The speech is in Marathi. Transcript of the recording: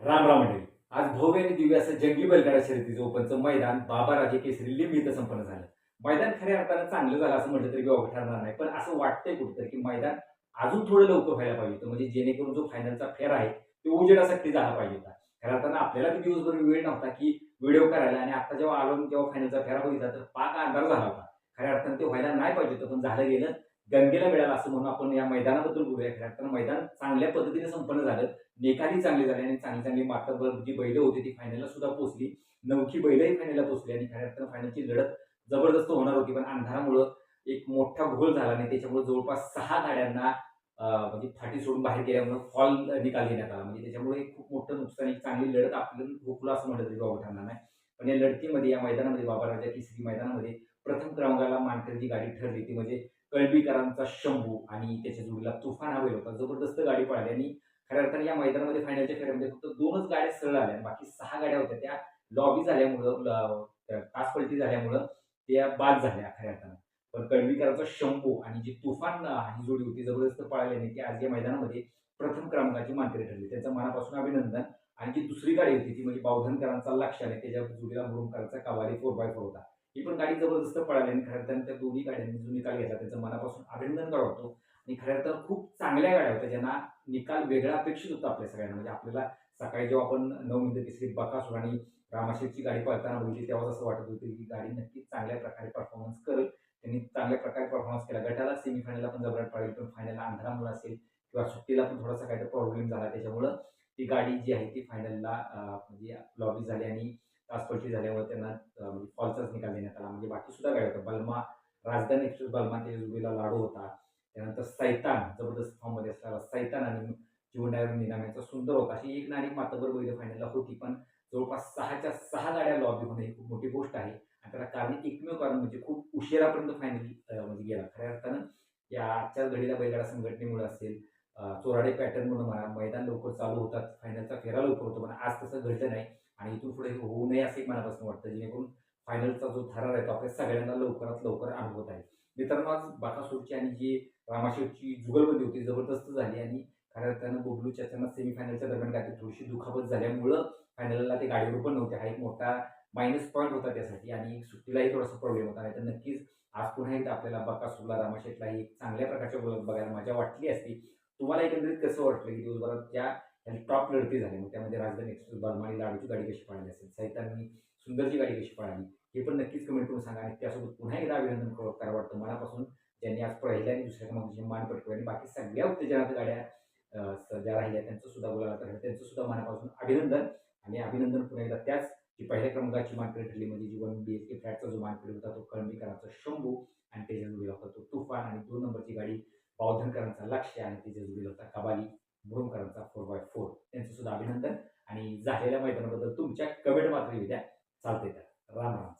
राम राम मंडळी. आज भव्य आणि दिव्य असं जंगी बैलगाडा शर्यतीचं ओपनचं मैदान बाबाराजे केसरी लिंब इथं संपन्न झालं. मैदान खऱ्या अर्थानं चांगलं झालं असं म्हटलं तरी वावग ठरणार नाही पण असं वाटतंय कुठंतरी की मैदान अजून थोडं लवकर व्हायला पाहिजे होतं म्हणजे जेणेकरून जो फायनलचा फेर आहे तो उजेडासाठी झाला पाहिजे होता. खऱ्या अर्थानं आपल्याला बी दिवसभर वेळ नव्हता की व्हिडिओ करायला आणि आता जेव्हा आलो जेव्हा फायनलचा फेरा बघितला तर पाक अंधार झाला होता. खऱ्या अर्थानं ते व्हायला नाही पाहिजे होतं पण झालं गेलं. गंगेला मिळाला असं म्हणून आपण या मैदानाबद्दल बोलूया खेळात कारण मैदान चांगल्या पद्धतीने संपन्न झालं. निकाली चांगले झाले आणि चांगली चांगली मातबर जी बैलं होती ती फायनलला सुद्धा पोहोचली. नवखी बैलही फायनलला पोहोचली आणि खऱ्या फायनलची लढत जबरदस्त होणार होती. पण अंधारामुळं एक मोठा घोल झाला आणि त्याच्यामुळे जवळपास सहा गाड्यांना म्हणजे फाटी सोडून बाहेर गेल्यामुळे फॉल निकाल घेण्यात आला. म्हणजे त्याच्यामुळे एक खूप मोठं नुकसान एक चांगली लढत आपल्याला भोकला असं म्हटलं तरी बाबा ठरणार नाही. पण या लढतीमध्ये या मैदानामध्ये बाबाराजा केसरी मैदानामध्ये प्रथम क्रमांकाला मानकरची गाडी ठरली ती म्हणजे कळबीकरांचा शंभू आणि त्याच्या जोडीला तुफान हा बैल होता. जबरदस्त गाडी पळाली आणि खऱ्या अर्थाने या मैदानामध्ये फायनलच्या फेऱ्यामध्ये फक्त दोनच गाड्या सरळ आल्या बाकी सहा गाड्या होत्या. त्या लॉबी झाल्यामुळं तास पलटी झाल्यामुळं त्या बाद झाल्या खऱ्या अर्थानं. पण कळवीकरांचा शंभू आणि जी तुफान ही जोडी होती जबरदस्त पळाल्याने ती आज या मैदानामध्ये प्रथम क्रमांकाची मानकरी ठरली. त्यांचं मनापासून अभिनंदन. आणि जी दुसरी गाडी होती ती म्हणजे बावधनकरांचा लक्ष आणि त्याच्या जोडीला मुरुमकरांचा कवारी फोर बाय फोर होता. ही पण गाडी जबरदस्त पळाली आणि खऱ्या अर्थानं त्या दोन्ही गाड्यांनी जो निकाल घेतला त्याचं मनापासून अभिनंदन करतो आणि खऱ्या अर्थानं खूप चांगल्या गाड्या होत्या ज्यांना निकाल वेगळा अपेक्षित होता आपल्या सगळ्यांना. म्हणजे आपल्याला सकाळी जेव्हा आपण नऊ मिनिटं तिसरी बकासूर आणि रामाशेठची गाडी पळताना बघितली तेव्हाच असं वाटत होतं की गाडी नक्कीच चांगल्या प्रकारे परफॉर्मन्स करेल. त्यांनी चांगल्या प्रकारे परफॉर्मन्स केला. गटाला सेमीफायनलला पण जबराट पडेल पण फायनलला अंधारामुळे असेल किंवा सुट्टीला पण थोडासा काहीतरी प्रॉब्लेम झाला. त्याच्यामुळं ती गाडी जी आहे ती फायनलला म्हणजे लॉबी झाली आणि तासपलटी झाल्यावर त्यांना म्हणजे फॉल्सच म्हणजे निकाल देण्यात आला. म्हणजे बाकी सुद्धा गाड्या होत्या. बलमा राजधानी एक्सप्रेस बलमा ते जुबीला लाडू होता. त्यानंतर सैतान जबरदस्त फॉर्ममध्ये असणारा सैतान आणि जीवन डायवर निनाम यांचा सुंदर होता. अशी एक नाणी मातबर बैल फायनलला होती. पण जवळपास सहाच्या सहा गाड्या लॉबी होणे ही खूप मोठी गोष्ट आहे. आणि त्याला कारण एकमेव कारण म्हणजे खूप उशिरापर्यंत फायनल म्हणजे गेला. खऱ्या अर्थानं या आजच्या घडीला बैलगाडा संघटनेमुळे असेल चोराडे पॅटर्न म्हणून म्हणा मैदान लवकर चालू होतात. फायनलचा फेरा लवकर होतो. पण आज तसं घडलं नाही. आणि इथून पुढे होऊ नये असं एक मनापासून वाटतं जेणेकरून फायनलचा जो थरार आहे तो आपल्या सगळ्यांना लवकरात लवकर अनुभवत आहे. मित्रांनो आज बाकासूरची आणि जी रामाशेवची जुगलबंदी होती जबरदस्त झाली आणि खऱ्या अर्थानं बबलू त्यांना सेमीफायनलच्या दरम्यान काय थोडीशी दुखापत झाल्यामुळं फायनलला ते गाडीवर पण नव्हते. हा एक मोठा मायनस पॉईंट होता त्यासाठी आणि सुट्टीलाही थोडासा प्रॉब्लेम होता. नाही तर नक्कीच आज पुन्हा एकदा आपल्याला बकासूरला रामाशेठला एक चांगल्या प्रकारच्या बोलत बघायला मजा वाटली असती. तुम्हाला एकंदरीत कसं वाटलं की दिवसभरात ज्या टॉप लढती झाली. मग त्यामध्ये राजधानी एक्सप्रेस बर्माणी लाडूची गाडी कशी पळाली असेल? सैतांनी सुंदरची गाडी कशी पळाली? हे पण नक्कीच कमेंट करून सांगा आणि त्यासोबत पुन्हा एकदा अभिनंदन करा करावं वाटतं. मनापासून ज्यांनी आज पहिल्या आणि दुसऱ्या क्रमांकाची मान पटकवली आणि बाकी सगळ्या उत्तेजनात गाड्या ज्या राहिल्या त्यांचं सुद्धा बोलायला तर त्यांचं सुद्धा मनापासून अभिनंदन आणि अभिनंदन पुन्हा एकदा त्याच जी पहिल्या क्रमांकाची मानकरी ठरली म्हणजे जी वन बी एच के फ्लॅटचा जो मानकरी होता तो कळंबीकरांचा शंभू आणि त्याच्या होता तो तुफान आणि दोन नंबरची गाडी बावधनकरांचा लक्ष आणि त्याच्या जुडीला होता कबाली. मुरुमकरांचा फोर बाय फोर त्यांचं सुद्धा अभिनंदन. आणि झालेल्या मैदानाबद्दल तुमच्या कमेंट मात्र द्या. चालते तर. राम राम.